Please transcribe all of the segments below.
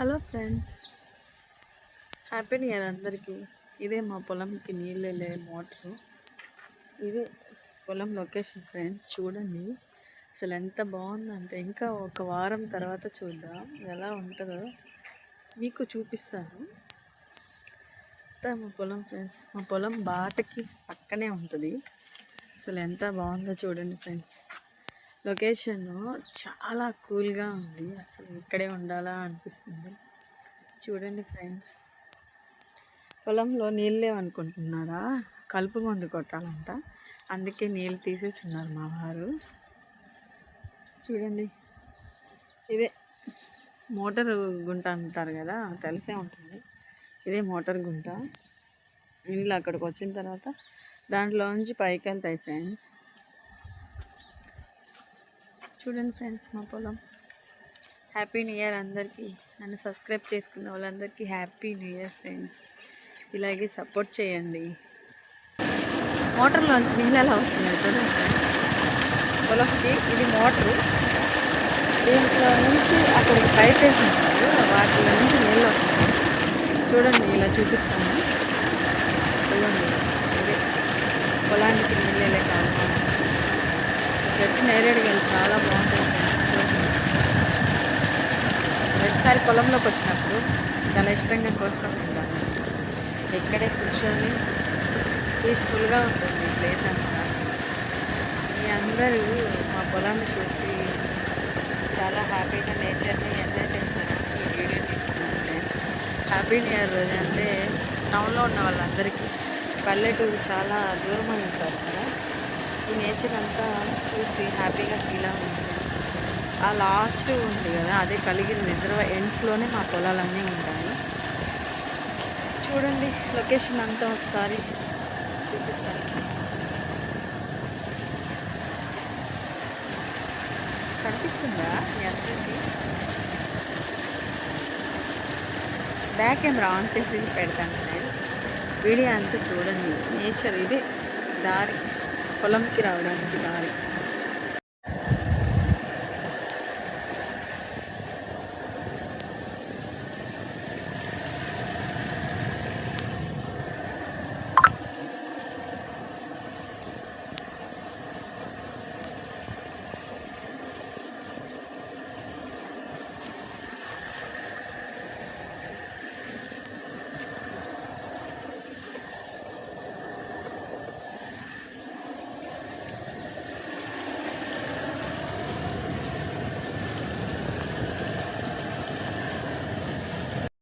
Hello friends happy new year అందరికీ. ఇదే మా పొలంకి నీళ్ళు వెళ్ళే మోటరు. ఇదే పొలం లొకేషన్ ఫ్రెండ్స్ చూడండి. అసలు ఎంత బాగుందంటే ఇంకా ఒక వారం తర్వాత చూద్దాం. ఎలా ఉంటుందో మీకు చూపిస్తాను. మా పొలం ఫ్రెండ్స్ మా పొలం బాటకి పక్కనే ఉంటుంది. అసలు ఎంత బాగుందో చూడండి ఫ్రెండ్స్ లొకేషన్ చాలా కూల్గా ఉంది. అసలు ఇక్కడే ఉండాలా అనిపిస్తుంది. చూడండి ఫ్రెండ్స్. పొలంలో నీళ్ళు లేవనుకుంటున్నారా? కలుపు మందు కొట్టాలంట. అందుకే నీళ్ళు తీసేస్తున్నారు మా వారు. చూడండి. ఇదే మోటార్ గుంట అంటారు కదా తెలిసే ఉంటుంది. ఇదే మోటార్ గుంట. నీళ్ళు అక్కడికి వచ్చిన తర్వాత దాంట్లో నుంచి పైకి వెళ్తాయి ఫ్రెండ్స్. చూడండి ఫ్రెండ్స్ మా పొలం. హ్యాపీ న్యూ ఇయర్ అందరికీ. నన్ను సబ్స్క్రైబ్ చేసుకున్న వాళ్ళందరికీ హ్యాపీ న్యూ ఇయర్ ఫ్రెండ్స్ ఇలాగే సపోర్ట్ చేయండి. మోటార్లోంచి నీళ్ళు ఎలా వస్తున్నాయి చూడండి పొలంకి ఇది మోటరు దీంట్లో నుంచి అక్కడికి పైప్ వేసి వాటిలో నుంచి నీళ్ళు వస్తున్నాయి. చూడండి ఇలా చూపిస్తాను. చూడండి పొలానికి నీళ్ళు వెళ్ళే చెట్టు నేరేడు కానీ చాలా బాగుంటుంది చూడండి ఒకసారి పొలంలోకి వచ్చినప్పుడు చాలా ఇష్టంగా కోసుకొని తింటాను. ఇక్కడే కూర్చొని పీస్ఫుల్గా ఉంటుంది ఈ ప్లేస్ అంతా. మీ అందరూ మా పొలాన్ని చూసి చాలా హ్యాపీగా నేచర్ని ఎంజాయ్ చేస్తారని ఈ వీడియో తీసుకున్నాను హ్యాపీ న్యూ ఇయర్ రోజు అంటే టౌన్లో ఉన్న వాళ్ళందరికీ పల్లెటూరు చాలా దూరం అయి ఉంటారు కదా. ఈ నేచర్ అంతా చూసి హ్యాపీగా ఫీల్ అవుతుంది. ఆ లాస్ట్ ఉంది కదా అదే కలిగిన రిజర్వ్ ఎండ్స్లోనే మా పొలాలన్నీ ఉంటాయి. చూడండి లొకేషన్ అంతా ఒకసారి చూపిస్తాను. కనిపిస్తుందా మీ అందరికీ బ్యాక్ కెమెరా ఆన్ చేసి పెడతాను ఫ్రెండ్స్ వీడియో అంతా చూడండి. నేచర్ ఇది దారి పొలంకి రావడానికి దారి.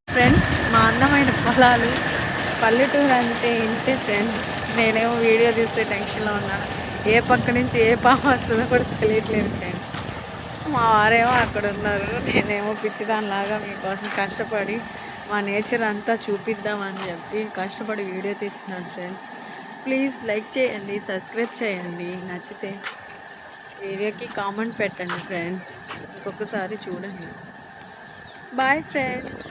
ఫ్రెండ్స్ మా అందమైన పొలాలు పల్లెటూరు అంటే ఇంతే ఫ్రెండ్స్ నేనేమో వీడియో తీస్తే టెన్షన్లో ఉన్నాను ఏ పక్క నుంచి ఏ పాప వస్తుందో కూడా తెలియట్లేదు ఫ్రెండ్స్ మా వారేమో అక్కడ ఉన్నారు. నేనేమో పిచ్చిదానిలాగా మీకోసం కష్టపడి మా నేచర్ అంతా చూపిద్దామని చెప్పి కష్టపడి వీడియో తీస్తున్నాను ఫ్రెండ్స్ ప్లీజ్ లైక్ చేయండి సబ్స్క్రైబ్ చేయండి. నచ్చితే వీడియోకి కామెంట్ పెట్టండి ఫ్రెండ్స్ ఇంకొకసారి చూడండి. Bye friends